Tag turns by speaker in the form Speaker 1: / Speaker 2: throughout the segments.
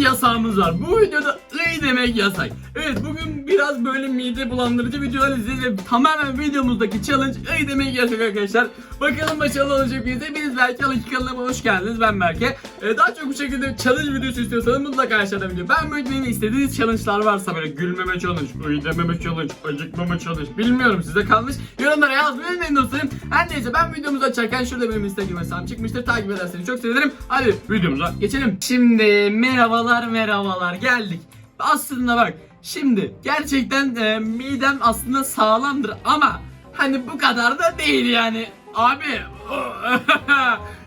Speaker 1: yasağımız var. Bu videoda ıy demek yasak. Evet bugün biraz böyle mide bulandırıcı videolar izleyeceğiz tamamen videomuzdaki challenge ıy demek yasak arkadaşlar. Bakalım başarılı olacak mıyız? Hepiniz belki Alışık kanalıma hoş geldiniz. Ben Berke. Ee, daha çok bu şekilde challenge videosu istiyorsanız mutlaka aşağıda video. Ben böyle benim istediğiniz challenge'lar varsa böyle gülmeme challenge, ıy dememe challenge, acıkmama challenge bilmiyorum size kalmış. Yorumlara yazmayı unutmayın dostlarım. Her neyse ben videomuzu açarken şurada benim Instagram hesabım çıkmıştır. Takip ederseniz çok sevinirim. Hadi videomuza geçelim. Şimdi merhabalar merhabalar geldik. Aslında bak şimdi gerçekten e, midem aslında sağlamdır ama hani bu kadar da değil yani. Abi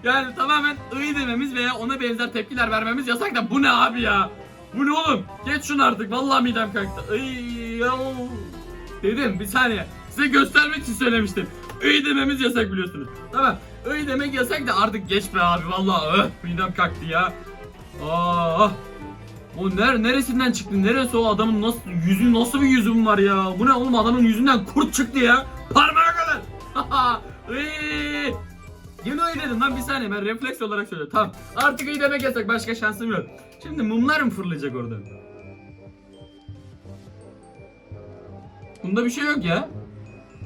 Speaker 1: yani tamamen ıy dememiz veya ona benzer tepkiler vermemiz yasak da bu ne abi ya? Bu ne oğlum? Geç şunu artık vallahi midem kalktı. Iy. Dedim bir saniye. Size göstermek için söylemiştim. Iy dememiz yasak biliyorsunuz. Tamam. Iy demek yasak da artık geç be abi vallahi öh, midem kalktı ya. Aa. O ner neresinden çıktı? Neresi o adamın nasıl yüzü nasıl bir yüzüm var ya? Bu ne oğlum adamın yüzünden kurt çıktı ya. Parmağa kadar. Yine öyle dedim lan bir saniye ben refleks olarak söylüyorum. Tamam. Artık iyi demek yasak başka şansım yok. Şimdi mumlar mı fırlayacak orada? Bunda bir şey yok ya.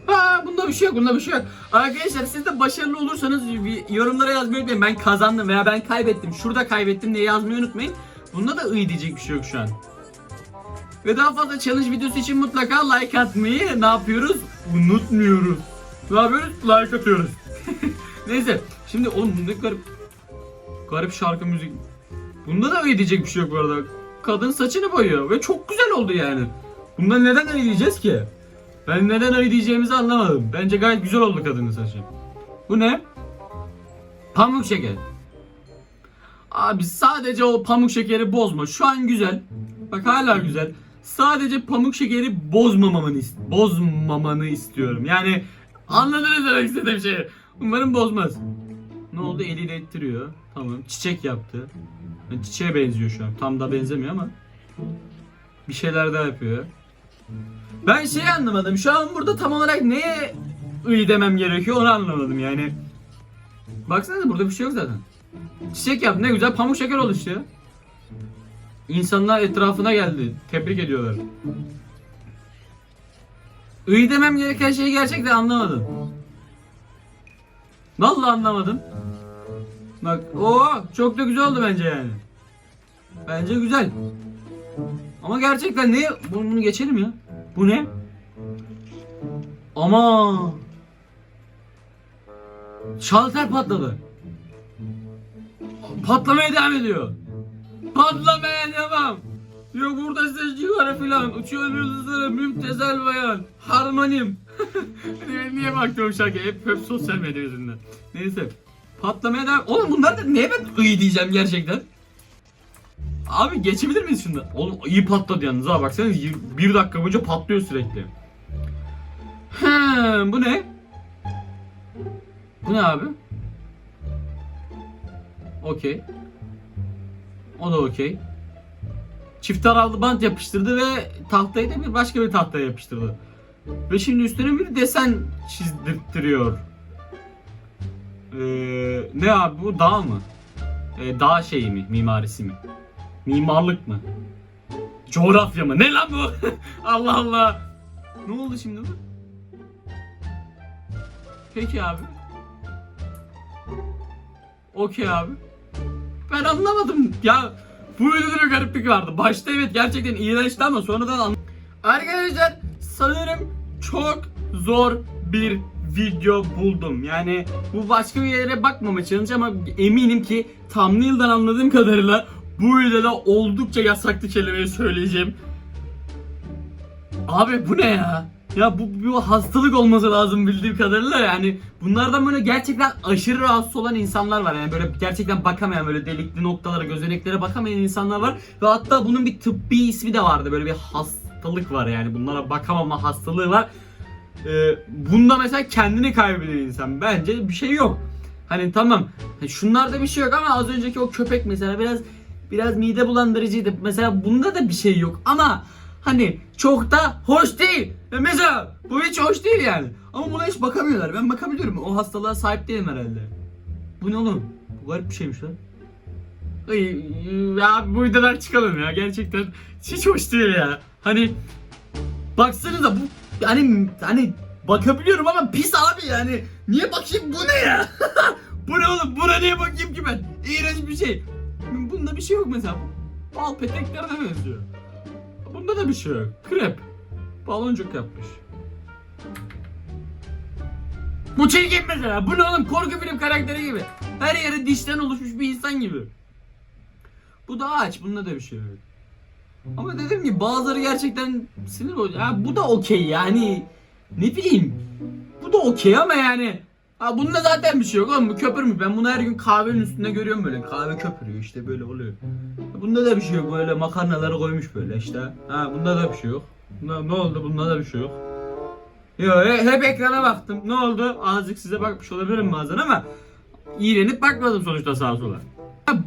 Speaker 1: Ha bunda bir şey yok bunda bir şey yok. Arkadaşlar siz de başarılı olursanız yorumlara yazmayı unutmayın. Ben kazandım veya ben kaybettim. Şurada kaybettim diye yazmayı unutmayın. Bunda da ıy diyecek bir şey yok şu an. Ve daha fazla challenge videosu için mutlaka like atmayı ne yapıyoruz? Unutmuyoruz. Ne yapıyoruz? Like atıyoruz. Neyse. Şimdi oğlum ne garip. Garip şarkı müzik. Bunda da öyle diyecek bir şey yok bu arada. Kadın saçını boyuyor ve çok güzel oldu yani. Bunda neden öyle diyeceğiz ki? Ben neden öyle diyeceğimizi anlamadım. Bence gayet güzel oldu kadının saçı. Bu ne? Pamuk şeker. Abi sadece o pamuk şekeri bozma. Şu an güzel. Bak hala güzel. Sadece pamuk şekeri bozmamanı ist bozmamanı istiyorum. Yani anladınız demek istediğim şeyi. Umarım bozmaz. Ne oldu? Eliyle ettiriyor. Tamam. Çiçek yaptı. Yani çiçeğe benziyor şu an. Tam da benzemiyor ama. Bir şeyler daha yapıyor. Ben şey anlamadım. Şu an burada tam olarak neye ıy demem gerekiyor onu anlamadım yani. Baksanıza burada bir şey yok zaten. Çiçek yaptı ne güzel pamuk şeker oluştu ya. İnsanlar etrafına geldi. Tebrik ediyorlar. Iy demem gereken şeyi gerçekten anlamadım. Vallahi anlamadım. Bak o çok da güzel oldu bence yani. Bence güzel. Ama gerçekten ne? Bunu, bunu geçelim ya. Bu ne? Ama şalter patladı. Patlamaya devam ediyor. Patlamaya devam. Yok burada ses cigara filan. Uçuyor yıldızlara mümtezel bayan. Harmonim. niye, niye baktım şarkıya? Hep, hep sosyal medya yüzünden. Neyse. Patlamaya devam. Oğlum bunlar da neye ben iyi diyeceğim gerçekten? Abi geçebilir miyiz şimdi? Oğlum iyi patladı yalnız ha baksana bir dakika boyunca patlıyor sürekli. He, bu ne? Bu ne abi? Okey. O da okey. Çift taraflı bant yapıştırdı ve tahtayı da bir başka bir tahtaya yapıştırdı. Ve şimdi üstüne bir desen çizdirttiriyor. Ee, ne abi bu dağ mı? Ee, dağ şeyi mi? Mimarisi mi? Mimarlık mı? Coğrafya mı? Ne lan bu? Allah Allah. Ne oldu şimdi bu? Peki abi. Okey abi. Ben anlamadım ya. Bu videoda bir gariplik vardı. Başta evet gerçekten iğrençti ama sonradan an... Arkadaşlar sanırım çok zor bir video buldum. Yani bu başka bir yere bakmama challenge ama eminim ki thumbnail'dan anladığım kadarıyla bu videoda oldukça yasaklı kelimeyi söyleyeceğim. Abi bu ne ya? Ya bu, bu hastalık olması lazım bildiğim kadarıyla. Yani bunlardan böyle gerçekten aşırı rahatsız olan insanlar var. Yani böyle gerçekten bakamayan böyle delikli noktalara gözeneklere bakamayan insanlar var. Ve hatta bunun bir tıbbi ismi de vardı. Böyle bir hastalık var yani. Bunlara bakamama hastalığı var. Ee, bunda mesela kendini kaybediyor insan. Bence bir şey yok. Hani tamam. Hani şunlarda bir şey yok ama az önceki o köpek mesela biraz biraz mide bulandırıcıydı. Mesela bunda da bir şey yok. Ama hani çok da hoş değil. Ya Mesela bu hiç hoş değil yani. Ama buna hiç bakamıyorlar. Ben bakabiliyorum. O hastalığa sahip değilim herhalde. Bu ne oğlum? Bu garip bir şeymiş lan. Ay, ya bu videodan çıkalım ya gerçekten hiç hoş değil ya. Hani baksanıza bu hani hani bakabiliyorum ama pis abi yani. Niye bakayım bu ne ya? bu ne oğlum? Buna niye bakayım ki ben? İğrenç bir şey. Bunda bir şey yok mesela. Bal peteklerine benziyor. Bunda da bir şey yok. Krep. Baloncuk yapmış. Bu çirkin mesela. Bu ne oğlum? Korku film karakteri gibi. Her yeri dişten oluşmuş bir insan gibi. Bu da ağaç. Bunda da bir şey yok. Ama dedim ki bazıları gerçekten sinir bozucu. Ha, bu da okey yani. Ne bileyim. Bu da okey ama yani. Ha bunda zaten bir şey yok oğlum bu köpürmüş. Ben bunu her gün kahvenin üstünde görüyorum böyle. Kahve köpürüyor işte böyle oluyor. Bunda da bir şey yok böyle makarnaları koymuş böyle işte. Ha bunda da bir şey yok. Bunda, ne oldu bunda da bir şey yok. Yo he- hep ekrana baktım. Ne oldu? Azıcık size bakmış olabilirim bazen ama iğrenip bakmadım sonuçta sağa sola.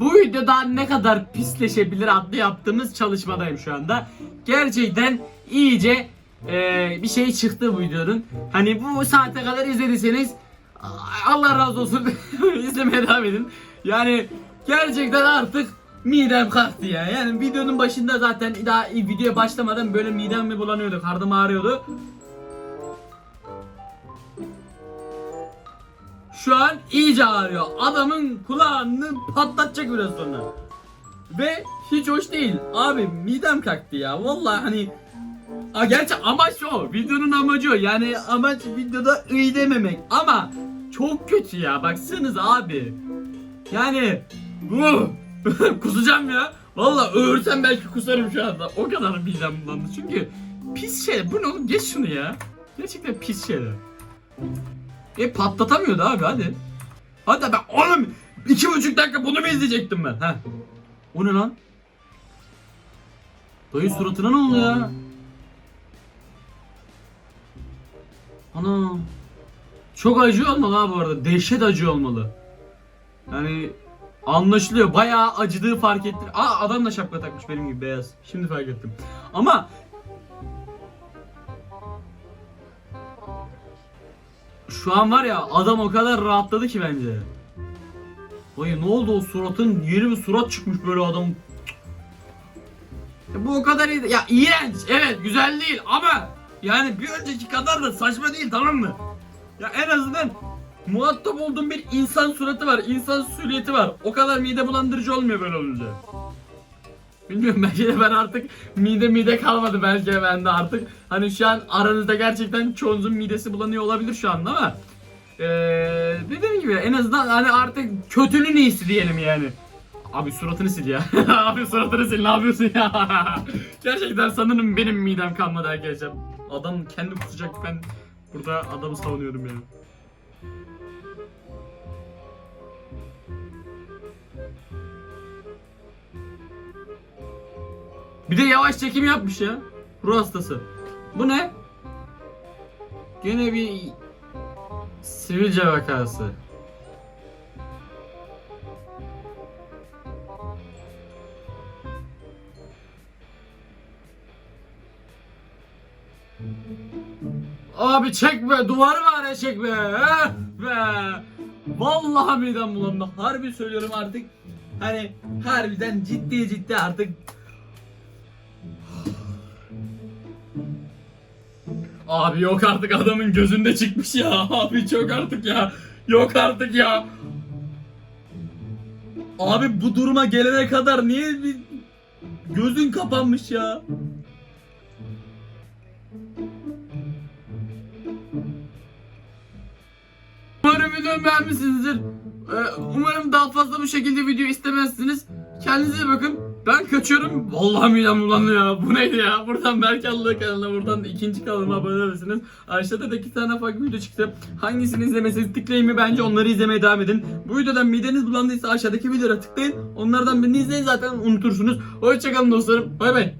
Speaker 1: Bu videoda ne kadar pisleşebilir adlı yaptığımız çalışmadayım şu anda. Gerçekten iyice e, bir şey çıktı bu videonun. Hani bu saate kadar izlediyseniz Allah razı olsun izlemeye devam edin. Yani gerçekten artık midem kalktı ya. Yani videonun başında zaten daha videoya başlamadan böyle midem mi bulanıyordu, karnım ağrıyordu. Şu an iyice ağrıyor. Adamın kulağını patlatacak biraz sonra. Ve hiç hoş değil. Abi midem kalktı ya. Vallahi hani A gerçi amaç o. Videonun amacı o. Yani amaç videoda ıy dememek. Ama çok kötü ya. Baksanız abi. Yani bu kusacağım ya. Vallahi öğürsem belki kusarım şu anda. O kadar midem bulandı. Çünkü pis şey. Bu ne oğlum? Geç şunu ya. Gerçekten pis şeyler. E patlatamıyordu abi hadi. Hadi ben oğlum iki buçuk dakika bunu mu izleyecektim ben? Heh. O ne lan? Dayı suratına ne oldu ya? Ana. Çok acı olmalı ha bu arada. Dehşet acı olmalı. Yani anlaşılıyor. Bayağı acıdığı fark ettir. Aa adam da şapka takmış benim gibi beyaz. Şimdi fark ettim. Ama şu an var ya adam o kadar rahatladı ki bence. Vay ne oldu o suratın yeni bir surat çıkmış böyle adam. Ya bu o kadar iyi. Ya iğrenç. Evet güzel değil ama yani bir önceki kadar da saçma değil tamam mı? Ya en azından muhatap olduğum bir insan suratı var. insan silüeti var. O kadar mide bulandırıcı olmuyor böyle olunca. Bilmiyorum belki de ben artık mide mide kalmadı belki de bende artık. Hani şu an aranızda gerçekten çoğunuzun midesi bulanıyor olabilir şu anda ama ee, dediğim gibi en azından hani artık kötünün iyisi diyelim yani. Abi suratını sil ya. Abi suratını sil ne yapıyorsun ya? Gerçekten sanırım benim midem kalmadı arkadaşlar. Adam kendi kusacak ben burada adamı savunuyorum yani. Bir de yavaş çekim yapmış ya. Ruh hastası. Bu ne? Gene bir sivilce vakası. Abi çekme duvarı var ya çekme. Eh be. Vallahi midem bulandı. Harbi söylüyorum artık. Hani harbiden ciddi ciddi artık Abi yok artık adamın gözünde çıkmış ya. Abi çok artık ya. Yok artık ya. Abi bu duruma gelene kadar niye bir gözün kapanmış ya? Umarım videomu beğenmişsinizdir. Ee, Umarım daha fazla bu şekilde video istemezsiniz. Kendinize bakın. Ben kaçıyorum. Vallahi midem bulandı ya. Bu neydi ya? Buradan Berkallı kanalına, buradan ikinci kanalıma abone olursunuz. Aşağıda da iki tane farklı video çıktı. Hangisini izlemeseniz tıklayın mı? Bence onları izlemeye devam edin. Bu videodan mideniz bulandıysa aşağıdaki videolara tıklayın. Onlardan birini izleyin zaten unutursunuz. Hoşçakalın dostlarım. Bay bay.